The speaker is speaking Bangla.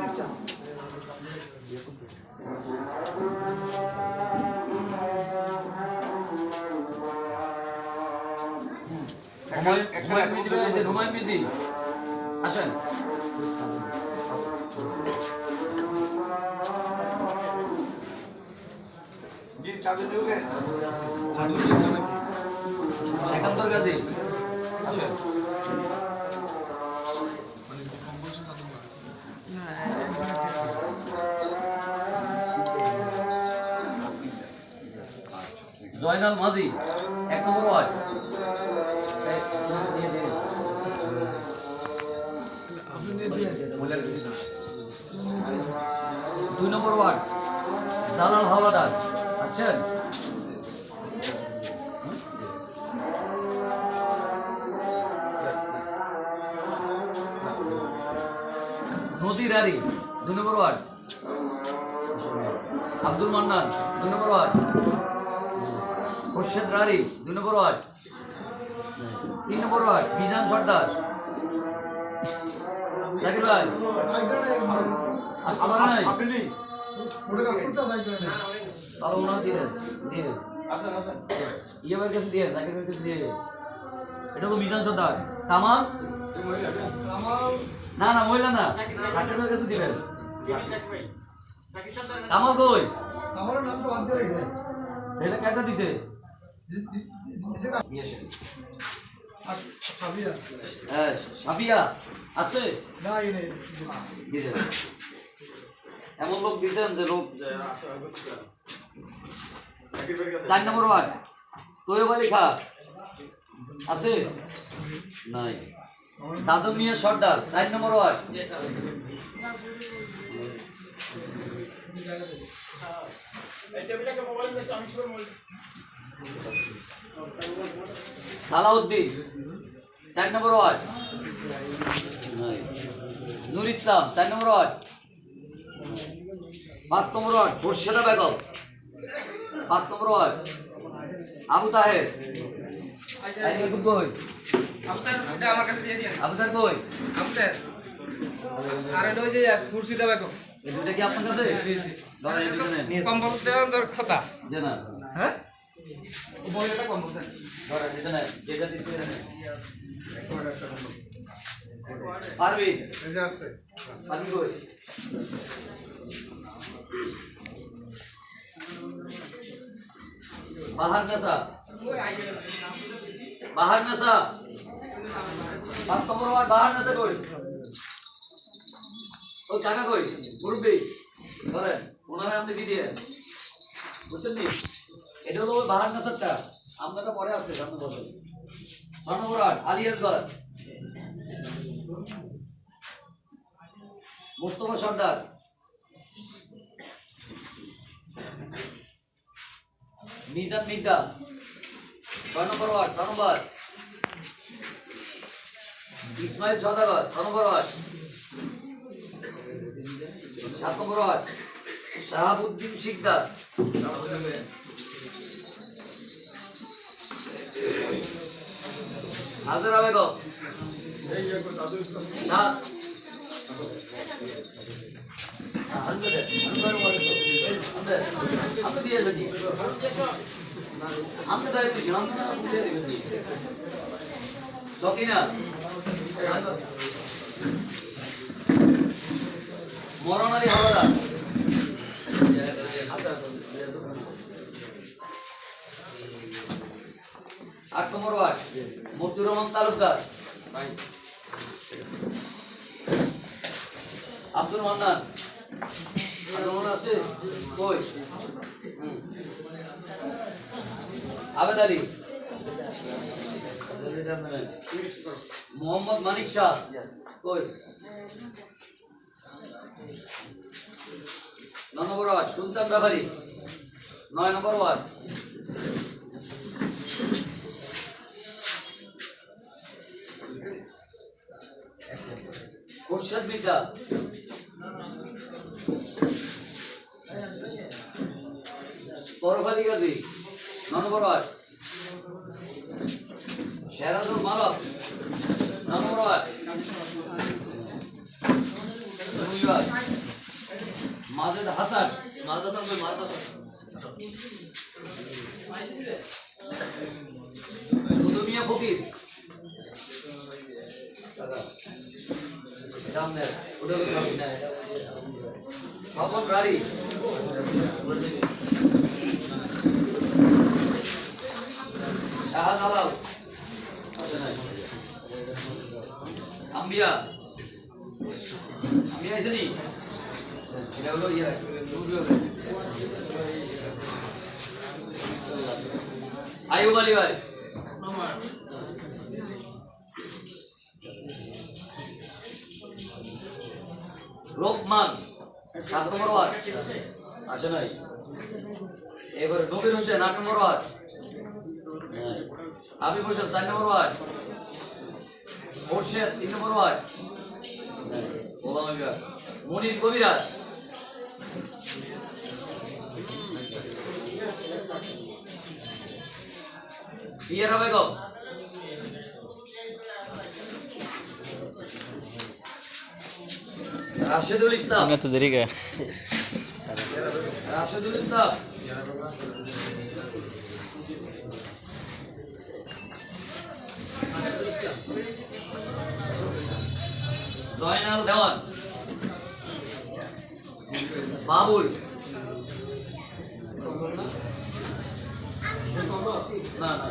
দিচ্ছেন হুমায়ুন মিজি রয়েছে হুমায়ুন মিজি আসেন সেকান্তর কাছে আসেন জয়নাল মাঝি এক নম্বর ওয়ার্ড। রারি দুই নম্বর ওয়ার্ড। আব্দুল মান্নান দুই নম্বর ওয়ার্ড। খোরশেদ রারি দুই নম্বর ওয়ার্ড। তিন নম্বর ওয়ার্ড বিধান সর্দার। জাকির ভাই। আসতে পারে নাই? তাহলে ওনার দিয়ে দেন দিয়ে দেন। ইয়ে ভাইয়ের কাছে দিয়ে জাকির কাছে দিয়ে এটা তো মিজান সর্দার। কামাল। না না মহিলা না। ভাইয়ের কাছে দিবেন। কামাল কই? আমার নাম তো বাদ দিয়ে গেছে এটা কেটে দিছে? হ্যাঁ সাবিয়া আছে? না দিয়ে এমন লোক দিছেন যে লোক চার নম্বর ওয়ার্ড। তৈয়ব আলী খা। আছে? নাই। দাদু মিয়া সর্দার চার নম্বর ওয়ার্ড সালাউদ্দিন, চার নম্বর ওয়ার্ড। নুর ইসলাম, চার নম্বর ওয়ার্ড। পাঁচ নম্বর ওয়ার্ড মুর্শেদা বেগম। পাঁচ নম্বর ওয়ার্ড, আবু তাহের। কই? আর এটা ওই যে এই দুইটা কি আপনার কাছে? ধরেন এই দুটো নেন। কম্বল দেওয়ার দর খাতা যে না হ্যাঁ বইটা কম্বল দেন ধরেন এটা নেন যেটা দিচ্ছি এটা নেন পারবি? এই যে আছে। পারবি কই? বাহার নেশা বাহার নেশা পাঁচ নম্বর ওয়ার্ড বাহার নেশা কই? ওই কাকা কই? মুরব্বী, ধরেন, ওনারা আপনি দিয়ে দিয়ে বুঝছেন নি? এটা হলো ওই বাহার নেশারটা আপনারটা পরে আসছে, সামনে বছর ছয় নম্বর ওয়ার্ড মোস্তফা সর্দার। মিজান মিদ্দা। ছয় নম্বর ওয়ার্ড ছ নম্বর। ইসমাইল সদাগর ছ নম্বর ওয়ার্ড সাত নম্বর ওয়ার্ড, শাহাবুদ্দিন শিকদার। হাজারা বেগম। সাত। দেবেন সকিনা। মরণ আলী আট নম্বর ওয়ার্ড? মতিউর রহমান তালুকদার। আব্দুল মান্নান। আছে? কই। আবেদ আলী। মোহাম্মদ মানিক শাহ। কই? নম্বর ওয়ার্ড সুলতান ব্যাপারী নয় নম্বর ওয়ার্ড। খুরশেদ বিদ্যা। পরফালি গাজী ন নম্বর ওয়ার্ড। নয় নম্বর ওয়ার্ড রবিবার মাজেদ হাসান। মাজেদ হাসান কই? মাজেদ হাসান। কুতুমিয়া ফকির। সামনে। ওটা সামনে এটা রাড়ি শাহজালাল। আম্বিয়া। আম্বিয়া আছে লোকমান, সাত নম্বর ওয়ার্ড। আসে নাই? এবার নবীর হোসেন, আট নম্বর ওয়ার্ড। আবিব হোসেন, চার নম্বর ওয়ার্ড। মোর্শেদ তিন নম্বর ওয়ার্ড মনির কবিরাজ। বিয়ারা বেগম। রাশেদুল ইসলাম। না তো দেরি গে। রাশেদুল ইসলাম। রাশেদুল ইসলাম। জয়নাল দেওয়ান। বাবুল। না না।